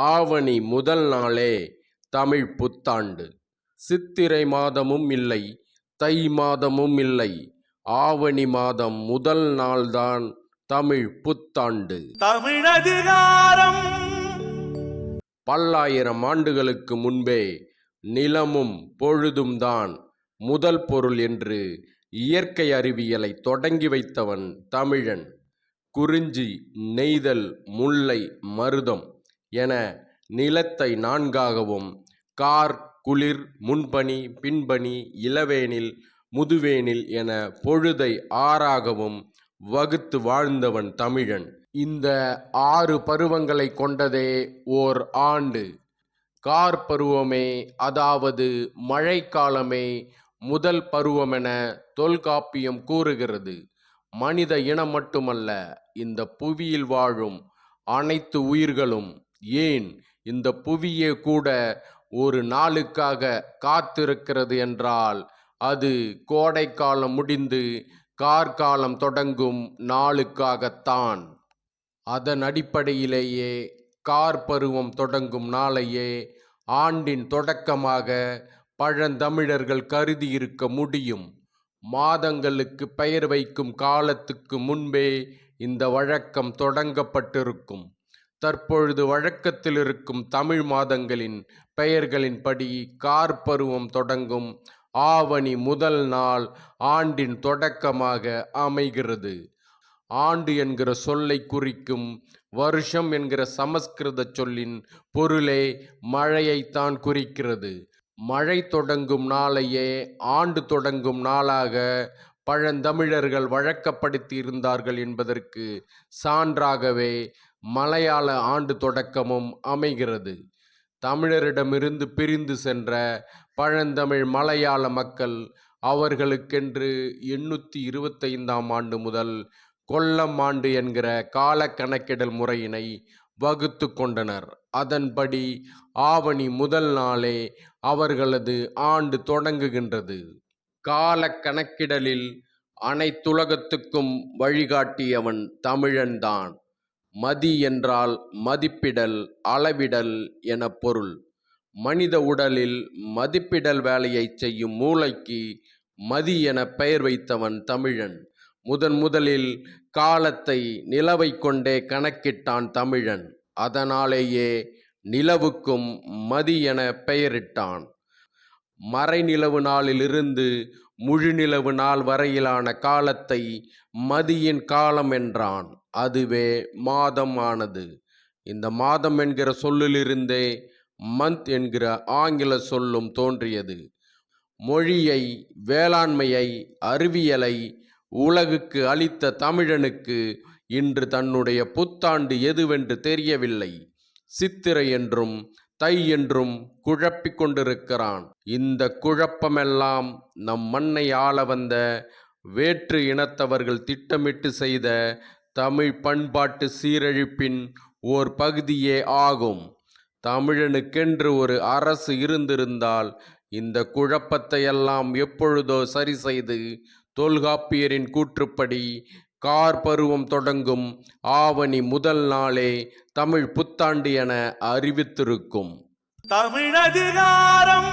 ஆவணி முதல் நாளே தமிழ் புத்தாண்டு. சித்திரை மாதமும் இல்லை தை மாதமும் இல்லை. ஆவணி மாதம் முதல் நாள்தான் தமிழ் புத்தாண்டு. தமிழதிகாரம் பல்லாயிரம் ஆண்டுகளுக்கு முன்பே நிலமும் பொழுதும் தான் முதல் பொருள் என்று இயற்கை அறிவியலை தொடங்கி வைத்தவன் தமிழன். குறிஞ்சி நெய்தல் முல்லை மருதம். என நிலத்தை நான்காகவும் கார் குளிர் முன்பனி பின்பனி இளவேனில் முதுவேனில் என பொழுதை ஆறாகவும் வகுத்து வாழ்ந்தவன் தமிழன். இந்த ஆறு பருவங்களை கொண்டதே ஓர் ஆண்டு. கார் பருவமே அதாவது மழைக்காலமே முதல் பருவமென தொல்காப்பியம் கூறுகிறது. மனித இனம் மட்டுமல்ல இந்த புவியில் வாழும் அனைத்து உயிர்களும் ஏன் இந்த புவியே கூட ஒரு நாளுக்காக காத்திருக்கிறது என்றால் அது கோடைக்காலம் முடிந்து கார்காலம் தொடங்கும் நாளுக்காகத்தான். அதன் அடிப்படையிலேயே கார் பருவம் தொடங்கும் நாளையே ஆண்டின் தொடக்கமாக பழந்தமிழர்கள் கருதியிருக்க முடியும். மாதங்களுக்கு பெயர் வைக்கும் காலத்துக்கு முன்பே இந்த வழக்கம் தொடங்கப்பட்டிருக்கும். தற்பொழுது வழக்கத்தில் இருக்கும் தமிழ் மாதங்களின் பெயர்களின்படி கார் பருவம் தொடங்கும் ஆவணி முதல் நாள் ஆண்டின் தொடக்கமாக அமைகிறது. ஆண்டு என்கிற சொல்லை குறிக்கும் வருஷம் என்கிற சமஸ்கிருத சொல்லின் பொருளே மழையைத்தான் குறிக்கிறது. மழை தொடங்கும் நாளையே ஆண்டு தொடங்கும் நாளாக பழந்தமிழர்கள் வழக்கப்படுத்தி இருந்தார்கள் என்பதற்கு சான்றாகவே மலையாள ஆண்டு தொடக்கமும் அமைகிறது. தமிழரிடமிருந்து பிரிந்து சென்ற பழந்தமிழ் மலையாள மக்கள் அவர்களுக்கென்று எண்ணூற்றி இருபத்தைந்தாம் ஆண்டு முதல் கொல்லம் ஆண்டு என்கிற கால கணக்கிடல் முறையினை வகுத்து கொண்டனர். அதன்படி ஆவணி முதல் நாளே அவர்களது ஆண்டு தொடங்குகின்றது. கால கணக்கிடலில் அனைத்துலகத்துக்கும் வழிகாட்டியவன் தமிழன்தான். மதி என்றால் மதிப்பிடல் அளவிடல் என பொருள். மனித உடலில் மதிப்பிடல் வேலையை செய்யும் மூளைக்கு மதி என பெயர் வைத்தவன் தமிழன். முதன் முதலில் காலத்தை நிலவை கொண்டே கணக்கிட்டான் தமிழன். அதனாலேயே நிலவுக்கும் மதி என பெயரிட்டான். மறைநிலவு நாளிலிருந்து முழுநிலவு நாள் வரையிலான காலத்தை மதியின் காலம் என்றான். அதுவே மாதம் ஆனது. இந்த மாதம் என்கிற சொல்லிலிருந்தே மந்த் என்கிற ஆங்கில சொல்லும் தோன்றியது. மொழியை வேளாண்மையை அறிவியலை உலகுக்கு அளித்த தமிழனுக்கு இன்று தன்னுடைய புத்தாண்டு எதுவென்று தெரியவில்லை. சித்திரை என்றும் தை என்றும் குழப்பிக் கொண்டிருக்கிறான். இந்த குழப்பமெல்லாம் நம் மண்ணை ஆள வந்த வேற்று இனத்தவர்கள் திட்டமிட்டு செய்த தமிழ் பண்பாட்டு சீரழிப்பின் ஓர் பகுதியே ஆகும். தமிழனுக்கென்று ஒரு அரசு இருந்திருந்தால் இந்த குழப்பத்தையெல்லாம் எப்பொழுதோ சரி செய்து தொல்காப்பியரின் கூற்றுப்படி கார் பருவம் தொடங்கும் ஆவணி முதல் நாளே தமிழ் புத்தாண்டு என அறிவித்திருக்கும். தமிழதிகாரம்